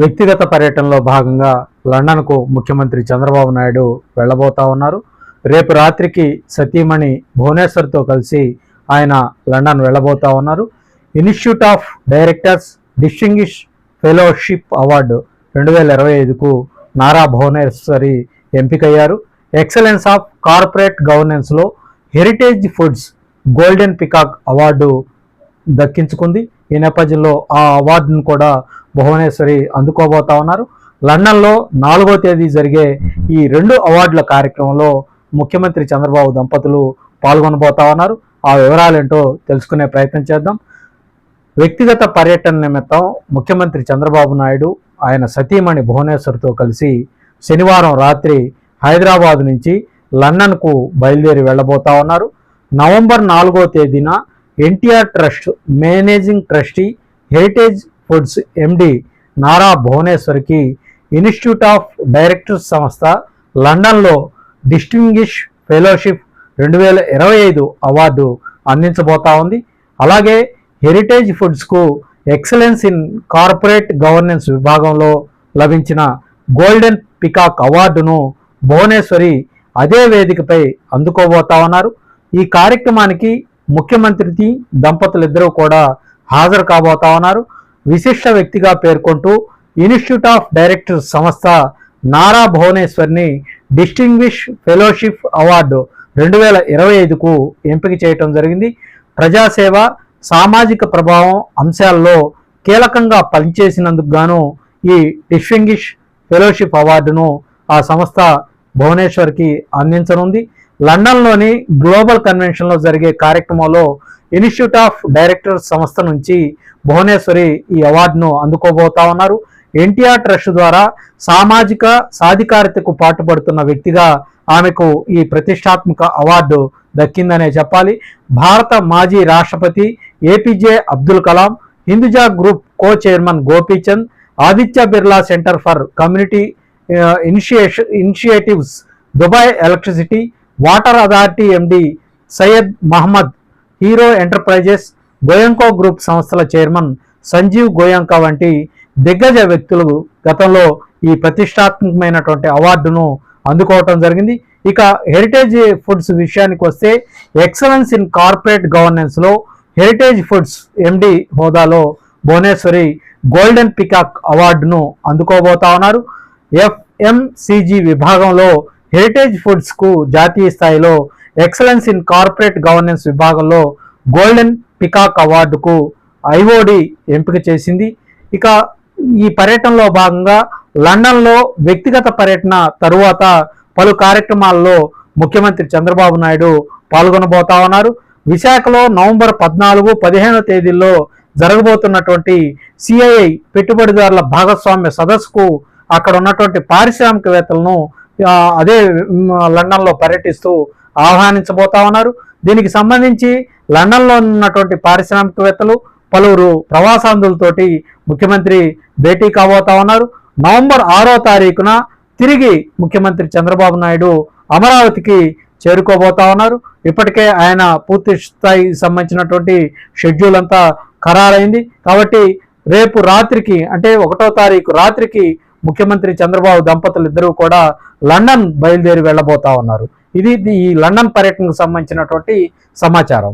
వ్యక్తిగత పర్యటనలో భాగంగా లండన్కు ముఖ్యమంత్రి చంద్రబాబు నాయుడు వెళ్ళబోతా ఉన్నారు. రేపు రాత్రికి సతీమణి భువనేశ్వర్తో కలిసి ఆయన లండన్ వెళ్ళబోతా ఉన్నారు. Institute of directors distinguished fellowship award రెండు వేల ఇరవై ఐదుకు నారా భువనేశ్వరి ఎంపికయ్యారు. Excellence of corporate గవర్నెన్స్లో heritage foods golden peacock award దక్కించుకుంది. ఈ నేపథ్యంలో ఆ అవార్డును కూడా భువనేశ్వరి అందుకోబోతా ఉన్నారు. లండన్లో నాలుగో తేదీ జరిగే ఈ రెండు అవార్డుల కార్యక్రమంలో ముఖ్యమంత్రి చంద్రబాబు దంపతులు పాల్గొనబోతా ఉన్నారు. ఆ వివరాలేంటో తెలుసుకునే ప్రయత్నం చేద్దాం. వ్యక్తిగత పర్యటన నిమిత్తం ముఖ్యమంత్రి చంద్రబాబు నాయుడు ఆయన సతీమణి భువనేశ్వర్తో కలిసి శనివారం రాత్రి హైదరాబాద్ నుంచి లండన్కు బయలుదేరి వెళ్ళబోతా ఉన్నారు. నవంబర్ నాలుగో తేదీన NTR trust managing trustee heritage foods MD Nara భువనేశ్వర్కి institute of directors సంస్థ లండన్లో డిస్టింగిష్ ఫెలోషిప్ రెండు వేల ఇరవై ఐదు అవార్డు అందించబోతా ఉంది. అలాగే హెరిటేజ్ ఫుడ్స్కు ఎక్సలెన్స్ ఇన్ కార్పొరేట్ గవర్నెన్స్ విభాగంలో లభించిన గోల్డెన్ పికాక్ అవార్డును భువనేశ్వరి అదే వేదికపై అందుకోబోతా ఉన్నారు. ఈ కార్యక్రమానికి ముఖ్యమంత్రి దంపతులిద్దరూ కూడా హాజరు కాబోతా ఉన్నారు. విశిష్ట వ్యక్తిగా పేర్కొంటూ ఇన్స్టిట్యూట్ ఆఫ్ డైరెక్టర్ సంస్థ నారా భువనేశ్వర్ని డిస్టింగ్విష్ ఫెలోషిప్ అవార్డు రెండు వేల ఇరవై ఐదుకు ఎంపిక చేయటం జరిగింది. ప్రజాసేవ సామాజిక ప్రభావం అంశాల్లో కీలకంగా పనిచేసినందుకు గాను ఈ డిస్టింగ్విష్ ఫెలోషిప్ అవార్డును ఆ సంస్థ భువనేశ్వర్కి అందించనుంది. లండన్లోని గ్లోబల్ కన్వెన్షన్లో జరిగే కార్యక్రమంలో ఇన్స్టిట్యూట్ ఆఫ్ డైరెక్టర్ సంస్థ నుంచి భువనేశ్వరి ఈ అవార్డును అందుకోబోతా ఉన్నారు. ఎన్టీఆర్ ట్రస్ట్ ద్వారా సామాజిక సాధికారతకు పాటుపడుతున్న వ్యక్తిగా ఆమెకు ఈ ప్రతిష్టాత్మక అవార్డు దక్కిందనే చెప్పాలి. భారత మాజీ రాష్ట్రపతి A P J Abdul Kalam Hinduja group co chairman Gopichand Aditya Birla centre for community initiation initiatives Dubai electricity water authority MD Syed Mohammed hero enterprises Goenka group సంస్థల చైర్మన్ సంజీవ్ గోయంకా వంటి దిగ్గజ వ్యక్తులు గతంలో ఈ ప్రతిష్టాత్మకమైనటువంటి అవార్డును అందుకోవటం జరిగింది. ఇక హెరిటేజ్ ఫుడ్స్ విషయానికి వస్తే ఎక్సలెన్స్ ఇన్ కార్పొరేట్ గవర్నెన్స్లో హెరిటేజ్ ఫుడ్స్ ఎండి హోదాలో భువనేశ్వరి గోల్డెన్ పికాక్ అవార్డును అందుకోబోతా ఉన్నారు. ఎఫ్ఎంసిజి విభాగంలో హెరిటేజ్ ఫుడ్స్కు జాతీయ స్థాయిలో ఎక్సలెన్స్ ఇన్ కార్పొరేట్ గవర్నెన్స్ విభాగంలో గోల్డెన్ పికాక్ అవార్డుకు ఐఓడి ఎంపిక చేసింది. ఇక ఈ పర్యటనలో భాగంగా లండన్లో వ్యక్తిగత పర్యటన తరువాత పలు కార్యక్రమాల్లో ముఖ్యమంత్రి చంద్రబాబు నాయుడు పాల్గొనబోతా ఉన్నారు. విశాఖలో నవంబర్ పద్నాలుగు పదిహేనో తేదీల్లో జరగబోతున్నటువంటి సిఐఐ పెట్టుబడిదారుల భాగస్వామ్య సదస్సుకు అక్కడ ఉన్నటువంటి పారిశ్రామికవేత్తలను అదే లండన్లో పర్యటిస్తూ ఆహ్వానించబోతా ఉన్నారు. దీనికి సంబంధించి లండన్లో ఉన్నటువంటి పారిశ్రామికవేత్తలు పలువురు ప్రవాసాంధులతోటి ముఖ్యమంత్రి భేటీ కాబోతా ఉన్నారు. నవంబర్ ఆరో తారీఖున తిరిగి ముఖ్యమంత్రి చంద్రబాబు నాయుడు అమరావతికి చేరుకోబోతా ఉన్నారు. ఇప్పటికే ఆయన పూర్తి స్థాయి సంబంధించినటువంటి షెడ్యూల్ అంతా ఖరారైంది. కాబట్టి రేపు రాత్రికి అంటే ఒకటో తారీఖు రాత్రికి ముఖ్యమంత్రి చంద్రబాబు దంపతులు ఇద్దరూ కూడా లండన్ బయలుదేరి వెళ్ళబోతా ఉన్నారు. ఇది ఈ లండన్ పర్యటనకు సంబంధించినటువంటి సమాచారం.